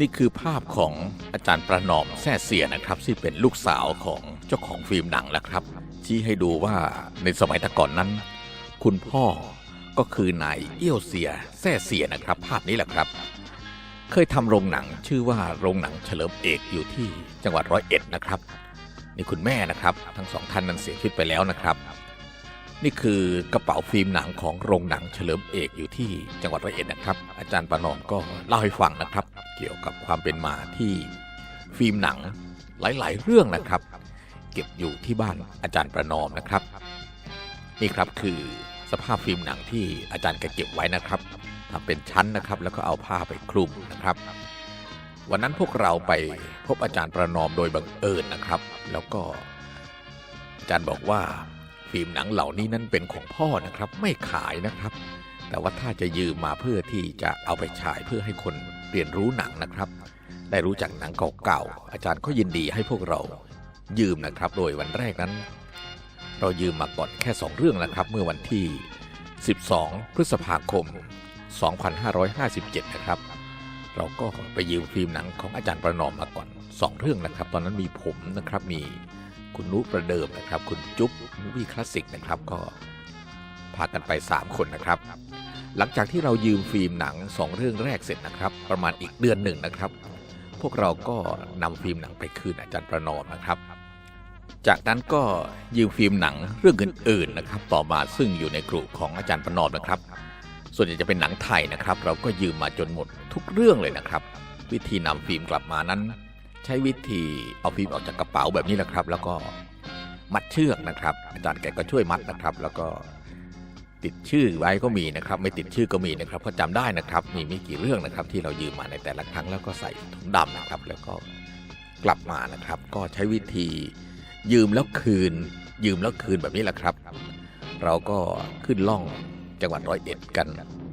นี่คือภาพของอาจารย์ประนอมแซ่เสียนะครับ ที่เป็นลูกสาวของเจ้าของฟิล์มหนังแล้วครับ ชี้ให้ดูว่าในสมัยต่ก่อนนั้น คุณพ่อก็คือนายเอี้ยวเสียแซ่เสียนะครับ ภาพนี้แหละครับ เคยทำโรงหนังชื่อว่าโรงหนังเฉลิมเอกอยู่ที่จังหวัดร้อยเอ็ดนะครับนี่คุณแม่นะครับ ทั้งสองท่านนั้นเสียชีวิตไปแล้วนะครับ นี่คือกระเป๋าฟิล์มหนังของโรงหนังเฉลิมเอกอยู่ที่จังหวัดร้อยเอ็ดนะครับ อาจารย์ประนอมก็เล่าให้ฟังนะครับ เกี่ยวกับความเป็นมาที่ฟิล์มหนังหลาย ๆ เรื่องนะครับ เก็บอยู่ที่บ้านอาจารย์ประนอมนะครับ นี่ครับคือสภาพฟิล์มหนังที่อาจารย์แกเก็บไว้นะครับทำเป็นชั้นนะครับ แล้วก็เอาผ้าไปคลุมนะครับ วันนั้นพวกเราไปพบอาจารย์ประนอมโดยบังเอิญนะครับ แล้วก็อาจารย์บอกว่า ฟิล์มหนังเหล่านี้นั้นเป็นของพ่อนะครับ ไม่ขายนะครับ แต่ว่าถ้าจะยืมมาเพื่อที่จะเอาไปฉายเพื่อให้คนเรียนรู้หนังนะครับ ได้รู้จักหนังเก่าๆอาจารย์ก็ยินดีให้พวกเรายืมนะครับ โดยวันแรกนั้น เรายืมมาก่อนแค่ 2 เรื่องนะครับ เมื่อวันที่ 12 พฤษภาคม 2557 นะครับ เราก็ไปยืมฟิล์มหนังของอาจารย์ประนอมมาก่อน 2 เรื่องนะครับ ตอนนั้นมีผมนะครับมี คุณนุประเดิมนะครับ คุณจุ๊บมูวี่คลาสสิกนะครับก็พากันไป 3 คนนะครับ หลังจากที่เรายืมฟิล์มหนัง 2 เรื่องแรกเสร็จนะครับ ประมาณอีกเดือนหนึ่งนะครับ พวกเราก็นำฟิล์มหนังไปคืนอาจารย์ประนอมนะครับจากนั้นก็ยืมฟิล์มหนังเรื่องอื่นๆนะครับ ต่อมาซึ่งอยู่ในกลุ่มของอาจารย์ประนอมนะครับ ส่วนใหญ่จะเป็นหนังไทยนะครับ เราก็ยืมมาจนหมดทุกเรื่องเลยนะครับ วิธีนำฟิล์มกลับมานั้น ใช้วิธีเอาฟิล์มออกจากกระเป๋าแบบนี้แหละครับ แล้วก็มัดเชือกนะครับ อาจารย์แกก็ช่วยมัดนะครับ แล้วก็ติดชื่อไว้ก็มีนะครับ ไม่ติดชื่อก็มีนะครับเพราะจำได้นะครับ มีไม่กี่เรื่องนะครับ ที่เรายืมมาในแต่ละครั้งแล้วก็ใส่ถุงดำนะครับ แล้วก็กลับมานะครับ ก็ใช้วิธียืมแล้วคืน ยืมแล้วคืนแบบนี้แหละครับ เราก็ขึ้นล่องจังหวัดร้อยเอ็ดกัน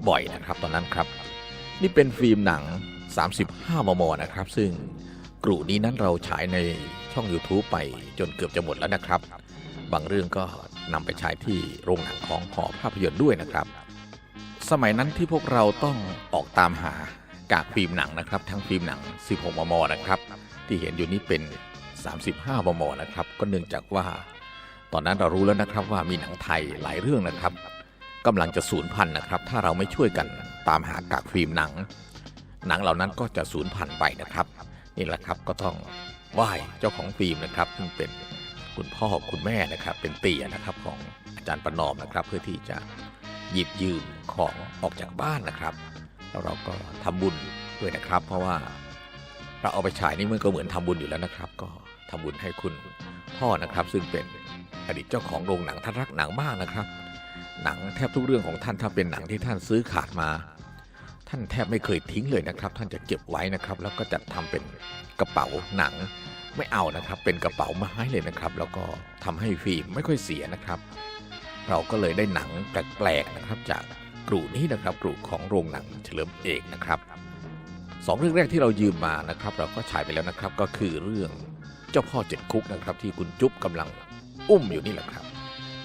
บ่อยนะครับ ตอนนั้นครับ นี่เป็นฟิล์มหนัง 35 มมนะครับ ซึ่ง กลุ่นี้นั้นเราฉายในช่อง YouTube ไปจนเกือบจะหมดแล้วนะครับ บางเรื่องก็นำไปฉายที่โรงหนังของหอภาพยนตร์ด้วยนะครับ สมัยนั้นที่พวกเราต้องออกตามหากากฟิล์มหนังนะครับ ทั้งฟิล์มหนัง 16 มม นะครับ ที่เห็นอยู่นี้เป็น 35 มม นะครับ ก็เนื่องจากว่า ตอนนั้นเรารู้แล้วนะครับว่ามีหนังไทยหลายเรื่องนะครับกำลังจะสูญพันธุ์นะครับ ถ้าเราไม่ช่วยกันตามหากากฟิล์มหนัง หนังเหล่านั้นก็จะสูญพันธุ์ไปนะครับ นี่แหละครับก็ต้องไหว้เจ้าของฟิล์มนะครับซึ่งเป็นคุณพ่อคุณแม่นะครับ เป็นเตี่ยนะครับของอาจารย์ประนอมนะครับ เพื่อที่จะหยิบยืมของออกจากบ้านนะครับแล้วเราก็ทำบุญด้วยนะครับ เพราะว่าเราเอาไปฉายนี่มันก็เหมือนทำบุญอยู่แล้วนะครับ ก็ทำบุญให้คุณพ่อนะครับ ซึ่งเป็นอดีตเจ้าของโรงหนังท่านรักหนังมากนะครับ หนังแทบทุกเรื่องของท่านถ้าเป็นหนังที่ท่านซื้อขาดมา ท่านแทบไม่เคยทิ้งเลยนะครับ ท่านจะเก็บไว้นะครับ แล้วก็จัดทำเป็นกระเป๋าหนังไม่เอานะครับ เป็นกระเป๋าไม้เลยนะครับ แล้วก็ทำให้ฟิล์มไม่ค่อยเสียนะครับ เราก็เลยได้หนังแปลกๆนะครับ จากกลุ่นี้นะครับกลุ่มของโรงหนังเฉลิมเอกนะครับสองเรื่องแรกที่เรายืมมานะครับ เราก็ฉายไปแล้วนะครับ ก็คือเรื่องเจ้าพ่อเจ็ดคุกนะครับ ที่คุณจุ๊บกำลังอุ้มอยู่นี่แหละครับ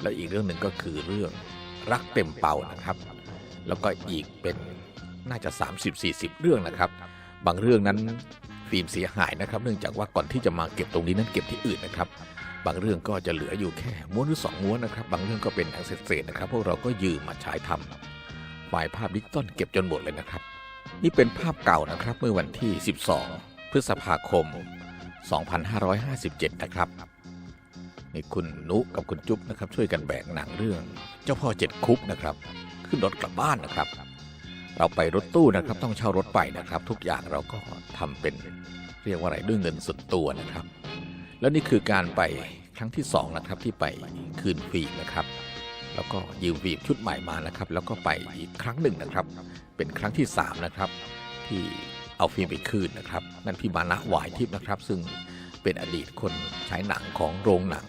แล้วอีกเรื่องหนึ่งก็คือเรื่องรักเต็มเป่านะครับ แล้วก็อีกเป็น น่าจะ 30-40 เรื่องนะครับ บางเรื่องนั้นฟิล์มเสียหายนะครับ เนื่องจากว่าก่อนที่จะมาเก็บตรงนี้นั้นเก็บที่อื่นนะครับ บางเรื่องก็จะเหลืออยู่แค่ม้วนหรือสองม้วนนะครับ บางเรื่องก็เป็นหนังเศษๆนะครับ พวกเราก็ยืมมาฉายทำไฟล์ภาพดิจิตอลเก็บจนหมดเลยนะครับ นี่เป็นภาพเก่านะครับเมื่อวันที่ 12 พฤษภาคม 2557 นะครับนี่คุณนุกับคุณจุ๊บนะครับช่วยกันแบกหนังเรื่อง เจ้าพ่อเจ็ดคุกนะครับ ขึ้นรถกลับบ้านนะครับ เราไปรถตู้นะครับ ต้องเช่ารถไปนะครับ ทุกอย่างเราก็ทำเป็นเรียกว่าอะไรด้วยเงินส่วนตัวนะครับ แล้วนี่คือการไปครั้งที่สองนะครับที่ไปคืนฟิล์มนะครับ แล้วก็ยืมฟิล์มชุดใหม่มานะครับ แล้วก็ไปอีกครั้งหนึ่งนะครับ เป็นครั้งที่สามนะครับที่เอาฟิล์มไปคืนนะครับนั่นพี่มานะหวายทิพย์นะครับ ซึ่งเป็นอดีตคนฉายหนังของโรงหนัง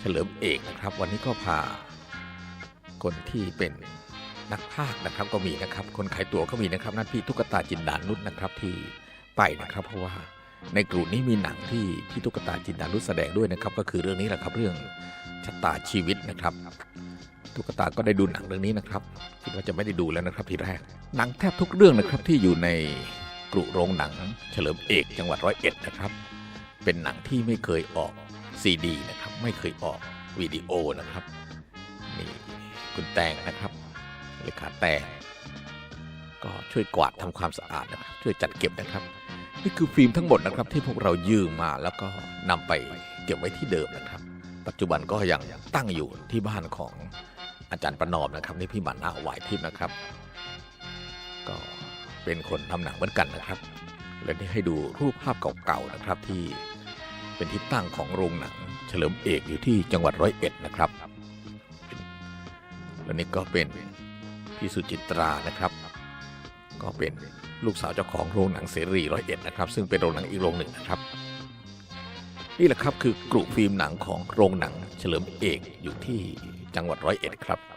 เฉลิมเอกนะครับ วันนี้ก็พาคนที่เป็น นักพากย์นะครับก็มีนะครับ คนขายตั๋วก็มีนะครับนั่นพี่ตุ๊กตาจินดานุษนะครับที่ไปนะครับเพราะว่าในกลุ่มนี้มีหนังที่พี่ตุ๊กตาจินดานุษแสดงด้วยนะครับ ก็คือเรื่องนี้แหละครับเรื่องชะตาชีวิตนะครับตุ๊กตาก็ได้ดูหนังเรื่องนี้นะครับคิดว่าจะไม่ได้ดูแล้วนะครับทีแรก หนังแทบทุกเรื่องนะครับที่อยู่ในกรุโรงหนัง เฉลิมเอกจังหวัดร้อยเอ็ดนะครับ เป็นหนังที่ไม่เคยออกซีดีนะครับ ไม่เคยออกวิดีโอนะครับนี่คุณแตงนะครับ เลขาแตงก็ช่วยกวาดทำความสะอาดนะครับช่วยจัดเก็บนะครับ นี่คือฟิล์มทั้งหมดนะครับ ที่พวกเรายืมมาแล้วก็นำไปเก็บไว้ที่เดิมนะครับ ปัจจุบันก็ยังตั้งอยู่ที่บ้านของอาจารย์ประนอมนะครับนี่พี่หมันอาหวายทิพย์นะครับ ก็เป็นคนทำหนังเหมือนกันนะครับ และนี่ให้ดูรูปภาพเก่าๆนะครับที่เป็นที่ตั้งของโรงหนัง เฉลิมเอกอยู่ที่จังหวัดร้อยเอ็ดนะครับ และนี่ก็เป็น พี่สุจิตรานะครับ ก็เป็นลูกสาวเจ้าของโรงหนังเสรีร้อยเอ็ดนะครับ ซึ่งเป็นโรงหนังอีกโรงหนึ่งนะครับ นี่แหละครับคือกลุ่มฟิล์มหนังของโรงหนังเฉลิมเอกอยู่ที่จังหวัดร้อยเอ็ดครับ